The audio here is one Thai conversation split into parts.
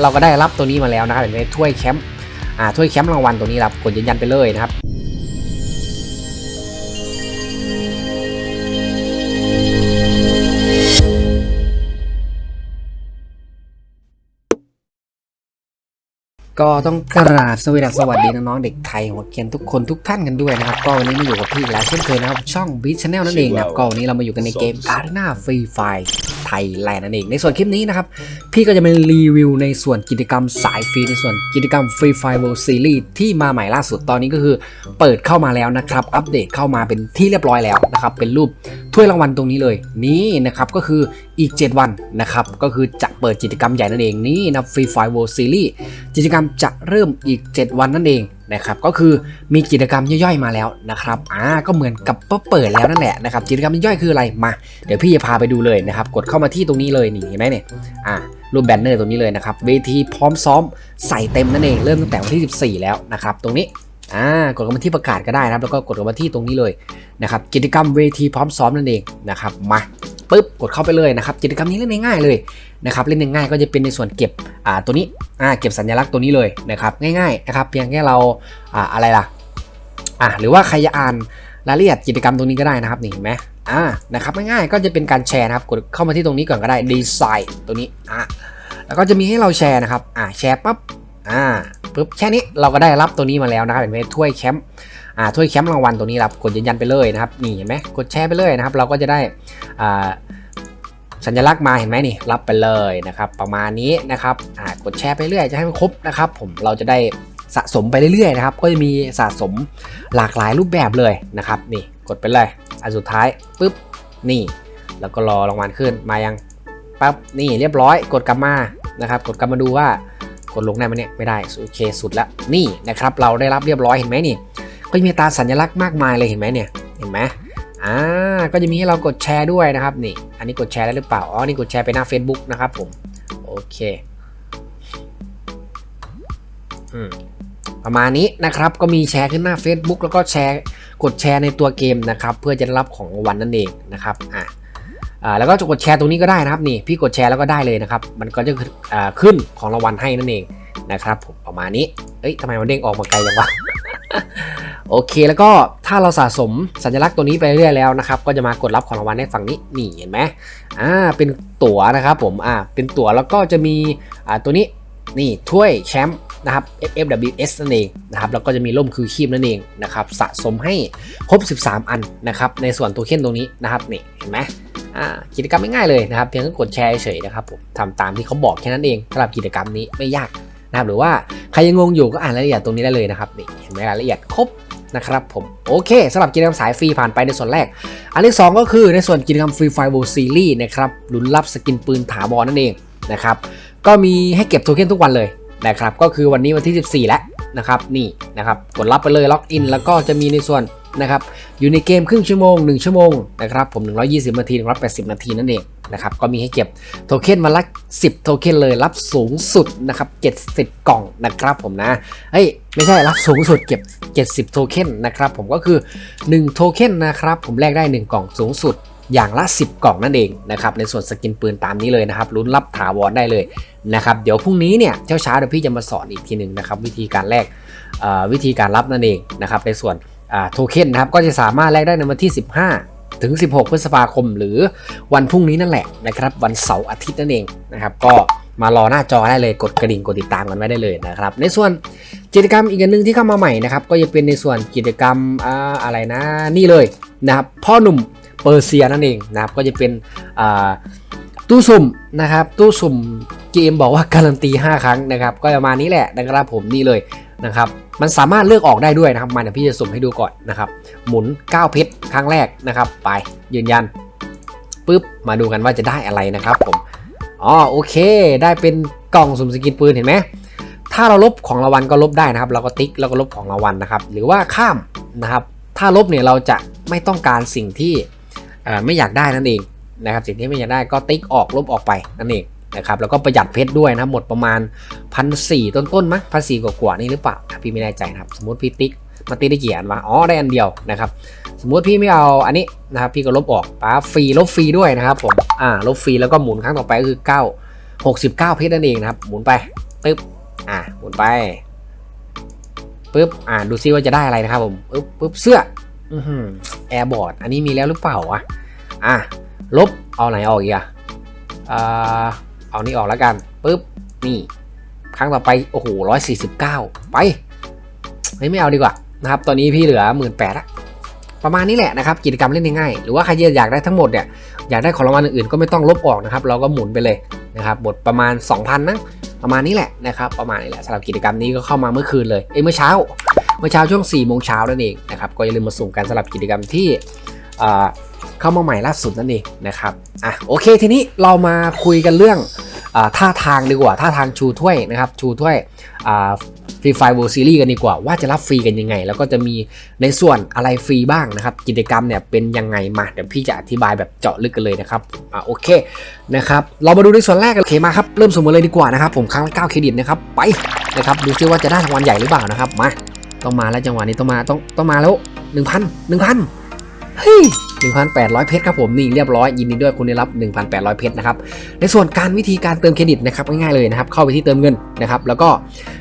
เราก็ได้รับตัวนี้มาแล้วนะครับเห็นถ้วยแคมป์อ่าถ้วยแคมป์รางวัลตัวนี้ครับกดยืนยันไปเลยนะครับ ก็ต้องกราบสวัสดีสวัสดีน้องๆเด็กไทยหัวเกียนทุกคนทุกท่านกันด้วยนะครับ ก็วันนี้มาอยู่กับพี่อีกแล้วเช่นเคยนะครับช่องบีชแนลนั่นเองนะครับก็วันนี้เรามาอยู่กันในเกมการ์นาฟรีไฟไทยแลนด์นั่นเองในส่วนคลิปนี้นะครับ พี่ก็จะมารีวิวในส่วนกิจกรรมสายฟรีในส่วนกิจกรรมฟรีไฟเวิลด์ซีรีส์ที่มาใหม่ล่าสุดตอนนี้ก็คือ เปิดเข้ามาแล้วนะครับ อัปเดตเข้ามาเป็นที่เรียบร้อยแล้วนะครับเป็นรูป ถ้วยรางวัลตรงนี้เลย นี่นะครับก็คืออีก 7 วันนะครับก็คือจะเปิดกิจกรรมใหญ่นั่นเองนี่นะฟรีไฟเวิลด์ซีรีส์กิจกรรมจะเริ่มอีก 7 วันนั่นเองนะครับก็คือมีกิจกรรมย่อยๆมาแล้วนะครับอ่าก็เหมือนกับเปิดแล้วนั่นแหละนะครับกิจกรรมย่อยคืออะไรมาเดี๋ยวพี่จะพาไปดูเลยนะครับกดเข้ามาที่ตรงนี้เลยนี่เห็นไหมเนี่ยอ่ารูปแบนเนอร์ตรงนี้เลยนะครับเวทีพร้อมซ้อมใส่เต็มนั่นเองเริ่มตั้งแต่วันที่ 14 แล้วนะครับตรงนี้ อ่ากดเข้ามาที่ประกาศก็ได้นะครับ แล้วก็กดเข้ามาที่ตรงนี้เลยนะครับ กิจกรรมเวทีพร้อมซ้อมนั่นเองนะครับ มาปึ๊บกดเข้าไปเลยนะครับ กิจกรรมนี้เล่นง่ายๆเลยนะครับ เล่นง่ายๆก็จะเป็นในส่วนเก็บอ่าตัวนี้อ่าเก็บสัญลักษณ์ตัวนี้เลยนะครับ ง่ายๆนะครับ เพียงแค่เราอ่าอะไรล่ะอ่าหรือว่าใครจะอ่านรายละเอียดกิจกรรมตรงนี้ก็ได้นะครับนี่เห็นไหมอ่านะครับง่ายๆก็จะเป็นการแชร์นะครับ กดเข้ามาที่ตรงนี้ก่อนก็ได้ดีไซน์ตัวนี้อะแล้วก็จะมีให้เราแชร์นะครับอ่าแชร์ปั๊บ อ่าปึ๊บแค่นี้เราก็ได้รับตัวนี้มาแล้วนะครับเห็นไหมถ้วยแชมป์อ่าถ้วยแชมป์รางวัลตัวนี้ครับกดยืนยันไปเลยนะครับนี่เห็นไหมกดแชร์ไปเลยนะครับ เราก็จะได้อ่าสัญลักษณ์มาเห็นไหมนี่รับไปเลยนะครับประมาณนี้นะครับอ่ากดแชร์ไปเรื่อยจะให้มันครบนะครับผมเราจะได้สะสมไปเรื่อยๆนะครับก็จะมีสะสมหลากหลายรูปแบบเลยนะครับนี่กดไปเลยอันสุดท้ายปึ๊บนี่ แล้วก็รอรางวัลขึ้นมายังปั๊บนี่เรียบร้อยกดกลับมานะครับ กดกลับมาดูว่า กดลงได้ไหมเนี่ยไม่ได้โอเคสุดละนี่นะครับเราได้รับเรียบร้อยเห็นไหมนี่ ก็จะมีตาสัญลักษณ์มากมายเลยเห็นไหมเนี่ยเห็นไหมอ่าก็จะมีให้เรากดแชร์ด้วยนะครับนี่ อันนี้กดแชร์ได้หรือเปล่าอ๋อนี่กดแชร์ไปหน้า Facebook นะครับผมโอเคอืมประมาณนี้นะครับก็มีแชร์ขึ้นหน้า Facebook แล้วก็แชร์กดแชร์ในตัวเกมนะครับ เพื่อจะรับของรางวัลนั่นเองนะครับอ่า อ่าแล้วก็จะกดแชร์ตรงนี้ก็ได้นะครับนี่พี่กดแชร์แล้วก็ได้เลยนะครับ มันก็จะขึ้นอ่าขึ้นของรางวัลให้นั่นเองนะครับผมประมาณนี้เอ้ยทำไมมันเด้งออกมาไกลจังวะโอเคแล้วก็ถ้าเราสะสมสัญลักษณ์ตัวนี้ไปเรื่อยแล้วนะครับก็จะมากดรับของรางวัลในฝั่งนี้นี่เห็นไหมอ่าเป็นตั๋วนะครับผมอ่าเป็นตั๋วแล้วก็จะมีอ่าตัวนี้นี่ถ้วยแชมป์นะครับ FFWS นั่นเองนะครับแล้วก็จะมีร่มคือคีบนั่นเองนะครับสะสมให้ครบ 13 อันนะครับในส่วนตัวเค้นตรงนี้นะครับนี่เห็นไหม กิจกรรมไม่ง่ายเลยนะครับเพียงแค่กดแชร์เฉยนะครับผมทำตามที่เขาบอกแค่นั้นเองสำหรับกิจกรรมนี้ไม่ยากนะครับหรือว่าใครยังงงอยู่ก็อ่านรายละเอียดตรงนี้ได้เลยนะครับนี่เห็นไหมรายละเอียดครบนะครับผมโอเคสำหรับกิจกรรมสายฟรีผ่านไปในส่วนแรก อันที่สองก็คือในส่วนกิจกรรมฟรีไฟโวซีรีส์นะครับลุ้นรับสกินปืนถาวรนั่นเองนะครับก็มีให้เก็บโทเค็นทุกวันเลยนะครับก็คือวันนี้วันที่ 14 แล้วนะครับนี่นะครับกดรับไปเลยล็อกอินแล้วก็จะมีในส่วน นะครับอยู่ในเกมครึ่งชั่วโมง 1 ชั่วโมงนะครับผม 120 นาที 180 นาทีนั่นเองนะครับก็มีให้เก็บโทเค็นวันละ 10 โทเค็นเลยรับสูงสุดนะครับ70 กล่องนะครับผมนะเฮ้ยไม่ใช่รับสูงสุดเก็บ 70 โทเค็นนะครับผมก็คือ 1 โทเค็นนะครับผมแลกได้ 1 กล่องสูงสุดอย่างละ 10 กล่องนั่นเองนะครับในส่วนสกินปืนตามนี้เลยนะครับลุ้นรับถาวรได้เลยนะครับเดี๋ยวพรุ่งนี้เนี่ยเช้าเช้าเดี๋ยวพี่จะมาสอนอีกทีหนึ่งนะครับวิธีการแลกวิธีการรับนั่นเองนะครับในส่วน โทเค็นนะครับก็จะสามารถแลกได้ในวันที่ 15 ถึง 16 พฤษภาคม หรือวันพรุ่งนี้นั่นแหละนะครับ วันเสาร์อาทิตย์นั่นเองนะครับ ก็มารอหน้าจอได้เลยกดกระดิ่งกดติดตามกันไว้ได้เลยนะครับ ในส่วนกิจกรรมอีกอันหนึ่งที่เข้ามาใหม่นะครับ ก็จะเป็นในส่วนกิจกรรมอ่าอะไรนะนี่เลยนะครับ พ่อหนุ่มเปอร์เซียนั่นเองนะครับ ก็จะเป็นอ่าตู้สุ่มนะครับ ตู้สุ่มเกมบอกว่าการันตี 5 ครั้งนะครับ ก็ประมาณนี้แหละนะครับผมนี่เลยนะครับ มันสามารถเลือกออกได้ด้วยนะครับมาเดี๋ยวพี่จะสุ่มให้ดูก่อนนะครับหมุน 9 เพชรครั้งแรกนะครับ ไปยืนยันปุ๊บมาดูกันว่าจะได้อะไรนะครับผมอ๋อโอเค ได้เป็นกล่องสุ่มสกินปืนเห็นไหมถ้าเราลบของรางวัลก็ลบได้นะครับ เราก็ติ๊กแล้วก็ลบของรางวัลนะครับ หรือว่าข้ามนะครับ ถ้าลบเนี่ยเราจะไม่ต้องการสิ่งที่ไม่อยากได้นั่นเองนะครับ สิ่งที่ไม่อยากได้ก็ติ๊กออกลบออกไปนั่นเอง นะครับแล้วก็ประหยัดเพชรด้วยนะหมดประมาณพันสี่ต้นๆมั้งพันสี่กว่าๆนี่หรือเปล่าพี่ไม่แน่ใจนะครับสมมติพี่ติ๊กมาติ๊กได้กี่อันวะอ๋อได้อันเดียวนะครับสมมติพี่ไม่เอาอันนี้นะครับพี่ก็ลบออกป้าฟรีลบฟรีด้วยนะครับผมอ่าลบฟรีแล้วก็หมุนครั้งต่อไปก็คือ9 69 เพชรนั่นเองนะครับหมุนไปตึ๊บอะหมุนไปปึ๊บอะดูซิว่าจะได้อะไรนะครับผมปึ๊บปึ๊บเสื้ออือหือแอร์บอร์ดอันนี้มีแล้วหรือเปล่าวะอะลบเอาไหนออกอีกอะอ่า เอานี่ออกแล้วกันปึ๊บนี่ครั้งต่อไปโอ้โหร้อยสี่สิบเก้าไปเฮ้ยไม่เอาดีกว่านะครับ ตอนนี้พี่เหลือหมื่นแปดละประมาณนี้แหละนะครับ กิจกรรมเล่นง่ายๆหรือว่าใครอยากได้ทั้งหมดเนี่ยอยากได้ของรางวัลอื่นๆก็ไม่ต้องลบออกนะครับ เราก็หมุนไปเลยนะครับบทประมาณ 2,000นะประมาณนี้แหละนะครับประมาณนี้แหละสำหรับกิจกรรมนี้ก็เข้ามาเมื่อคืนเลยเอ้เมื่อเช้า เมื่อเช้าช่วง4ี่โมงเช้านั่นเองนะครับก็อย่าลืมมาสุ่มกันสำหรับกิจกรรมที่อ่า เข้ามาใหม่ล่าสุดนั่นเองนะครับอะโอเคทีนี้เรามาคุยกันเรื่องอท่าทางดีกว่าท่าทางชูถ้วยนะครับชูถ้วยฟรีไฟเวอร์ซีรีส์กันดีกว่าว่าจะรับฟรีกันยังไง แล้วก็จะมีในส่วนอะไรฟรีบ้างนะครับ กิจกรรมเนี่ยเป็นยังไงมาเดี๋ยวพี่จะอธิบายแบบเจาะลึกกันเลยนะครับอะโอเคนะครับเรามาดูในส่วนแรกกันโอเคมาครับเริ่มสมมติเลยดีกว่านะครับผมครั้งละ9เครดิตนะครับไปนะครับดูซิว่าจะได้รางวัลใหญ่หรือเปล่านะครับมาต้องมาแล้วจังหวะนี้ต้องมาต้องต้องมาแล้วหนึ่งพันหน เฮ้ยหนึ่งพันแปดร้อยเพชรครับผมนี่เรียบร้อยยินดีด้วยคุณได้รับ 1,800 เพชรนะครับในส่วนการวิธีการเติมเครดิตนะครับง่ายๆเลยนะครับเข้าไปที่เติมเงินนะครับแล้วก็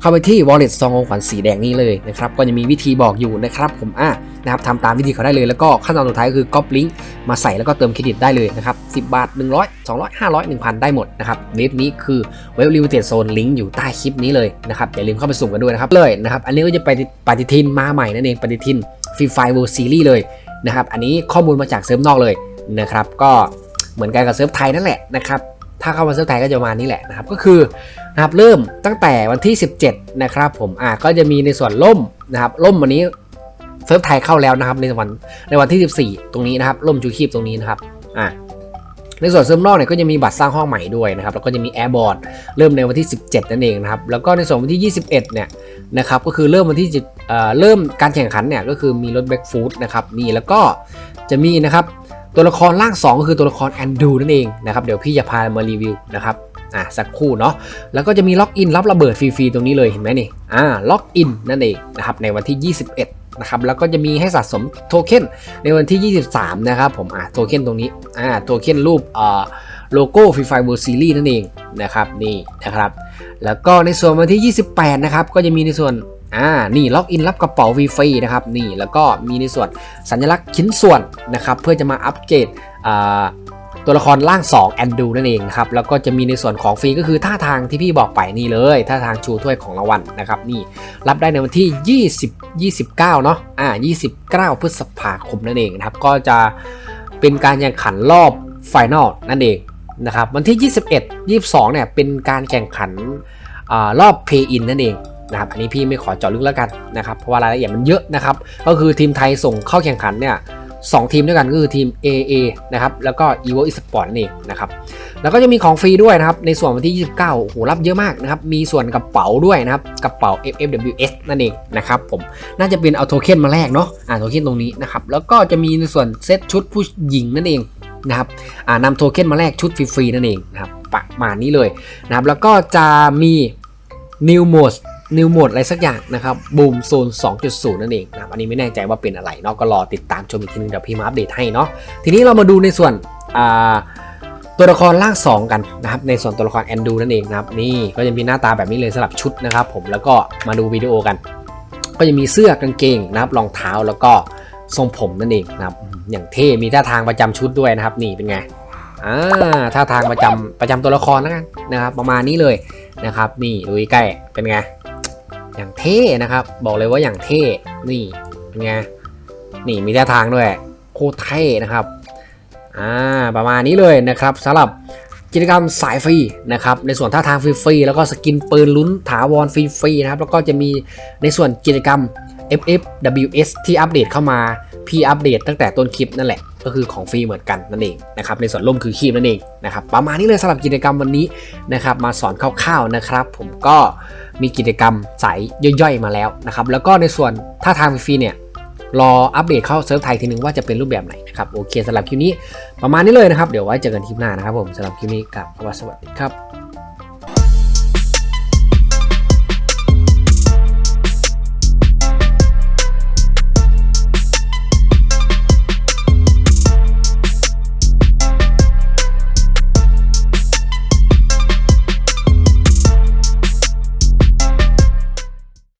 เข้าไปที่ wallet ซองของขวัญสีแดงนี้เลยนะครับก็จะมีวิธีบอกอยู่นะครับผมอะนะครับทำตามวิธีเขาได้เลยแล้วก็ขั้นตอนสุดท้ายก็คือก๊อปลิงก์มาใส่แล้วก็เติมเครดิตได้เลยนะครับ10 บาท 100 200 500 1000 ได้หมดนะครับเว็บนี้คือเว็บ limited zone ลิงก์อยู่ใต้คลิปนี้เลยนะครับอย่าลืมเข้าไปสุ่มกันด้วยนะครับเลยนะครับอันนี้ก็จะไปปฏิทินมาใหม่นั่นเองปฏิทินฟรีไฟเวอร์ซีรีส์เลย นะครับ อันนี้ข้อมูลมาจากเซิร์ฟนอกเลยนะครับ ก็เหมือนกันกับเซิร์ฟไทยนั่นแหละนะครับ ถ้าเข้ามาเซิร์ฟไทยก็จะมานี้แหละนะครับ ก็คือนะครับเริ่มตั้งแต่วันที่ 17 นะครับผม อะก็จะมีในส่วนล่มนะครับล่มวันนี้เซิร์ฟไทยเข้าแล้วนะครับในวันในวันที่ 14 ตรงนี้นะครับล่มชูคีบตรงนี้นะครับ อะ ในส่วนเซิร์ฟนอกเนี่ยก็จะมีบัตรสร้างห้องใหม่ด้วยนะครับแล้วก็จะมีแอร์บอร์ดเริ่มในวันที่ 17 นั่นเองนะครับแล้วก็ในส่วนวันที่ 21 เนี่ยนะครับก็คือเริ่มวันที่เอ่อเริ่มการแข่งขันเนี่ยก็คือมีรถแบ็กฟูดนะครับนี่แล้วก็จะมีนะครับตัวละครร่าง2ก็คือตัวละครแอนดูนั่นเองนะครับเดี๋ยวพี่จะพามารีวิวนะครับอะสักครู่เนาะแล้วก็จะมีล็อกอินรับระเบิดฟรีๆตรงนี้เลยเห็นไหมนี่อ่าล็อกอินนั่นเองนะครับในวันที่ 21 นะครับแล้วก็จะมีให้สะสมโทเค็นในวันที่ 23 นะครับผมอะโทเค็นตรงนี้อ่าโทเค็นรูปเอ่อโลโก้ฟรีไฟเวอร์ซีรีส์นั่นเองนะครับนี่นะครับแล้วก็ในส่วนวันที่ 28 นะครับก็จะมีในส่วนอ่า นี่ล็อกอินรับกระเป๋าฟรีนะครับ นี่ แล้วก็มีในส่วนสัญลักษณ์ชิ้นส่วนนะครับ เพื่อจะมาอัปเกรดอ่า ตัวละครร่าง 2 แอนดูนั่นเองนะครับแล้วก็จะมีในส่วนของฟรีก็คือท่าทางที่พี่บอกไปนี่เลยท่าทางชูถ้วยของรางวัลนะครับนี่รับได้ในวันที่ 20 29เนาะอ่า29 พฤษภาคมนั่นเองนะครับก็จะเป็นการแข่งขันรอบไฟนอลนั่นเองนะครับวันที่ 21 22เนี่ยเป็นการแข่งขันอารอบ Pay In นั่นเองนะครับอันนี้พี่ไม่ขอเจาะลึกแล้วกันนะครับเพราะว่ารายละเอียดมันเยอะนะครับก็คือทีมไทยส่งเข้าแข่งขันเนี่ย สองทีมด้วยกันก็คือทีม AA นะครับแล้วก็ Evo Esport นั่นเองนะครับแล้วก็จะมีของฟรีด้วยนะครับในส่วนวันที่ 29โอ้โหรับเยอะมากนะครับมีส่วนกระเป๋าด้วยนะครับกระเป๋า FFWS นั่นเองนะครับผมน่าจะเป็นเอาโทเค็นมาแลกเนาะอ่าโทเค็นตรงนี้นะครับแล้วก็จะมีในส่วนเซตชุดผู้หญิงนั่นเองนะครับอ่านำโทเค็นมาแลกชุดฟรีๆนั่นเองนะครับประมาณนี้เลยนะครับแล้วก็จะมี New Mode New Mode อะไรสักอย่างนะครับ Boom Zone 2.0 นั่นเองนะอันนี้ไม่แน่ใจว่าเป็นอะไรเนาะก็รอติดตามชมอีกทีนึงเดี๋ยวพี่มาอัปเดตให้เนาะทีนี้เรามาดูในส่วนอ่าตัวละครร่าง 2 กันนะครับในส่วนตัวละครแอนดูนั่นเองนะครับนี่ก็จะมีหน้าตาแบบนี้เลยสำหรับชุดนะครับผมแล้วก็มาดูวิดีโอกัน ก็จะมีเสื้อกางเกงนะครับรองเท้าแล้วก็ทรงผมนั่นเองนะครับอย่างเท่มีท่าทางประจำชุดด้วยนะครับ นี่เป็นไงอ่าท่าทางประจำประจำตัวละครแล้วกันนะครับ ประมาณนี้เลยนะครับ นี่ดูใกล้เป็นไง อย่างเท่นะครับ บอกเลยว่าอย่างเท่นี่เป็นไงนี่มีท่าทางด้วยโคตรเท่นะครับอ่าประมาณนี้เลยนะครับสำหรับกิจกรรมสายฟรีนะครับในส่วนท่าทางฟรีๆแล้วก็สกินปืนลุ้นถาวรฟรีๆนะครับแล้วก็จะมีในส่วนกิจกรรม FFWS ที่อัปเดตเข้ามา พี่อัปเดตตั้งแต่ต้นคลิปนั่นแหละ ก็คือของฟรีเหมือนกันนั่นเองนะครับ ในส่วนร่มคือครีมนั่นเองนะครับ ประมาณนี้เลยสำหรับกิจกรรมวันนี้นะครับ มาสอนคร่าวๆนะครับ ผมก็มีกิจกรรมสายย่อยๆมาแล้วนะครับ แล้วก็ในส่วนท่าทางฟรีเนี่ยรออัปเดตเข้าเซิร์ฟไทยทีนึงว่าจะเป็นรูปแบบไหนนะครับ โอเคสำหรับคลิปนี้ประมาณนี้เลยนะครับ เดี๋ยวไว้เจอกันคลิปหน้านะครับผมสำหรับคลิปนี้กับสวัสดีครับ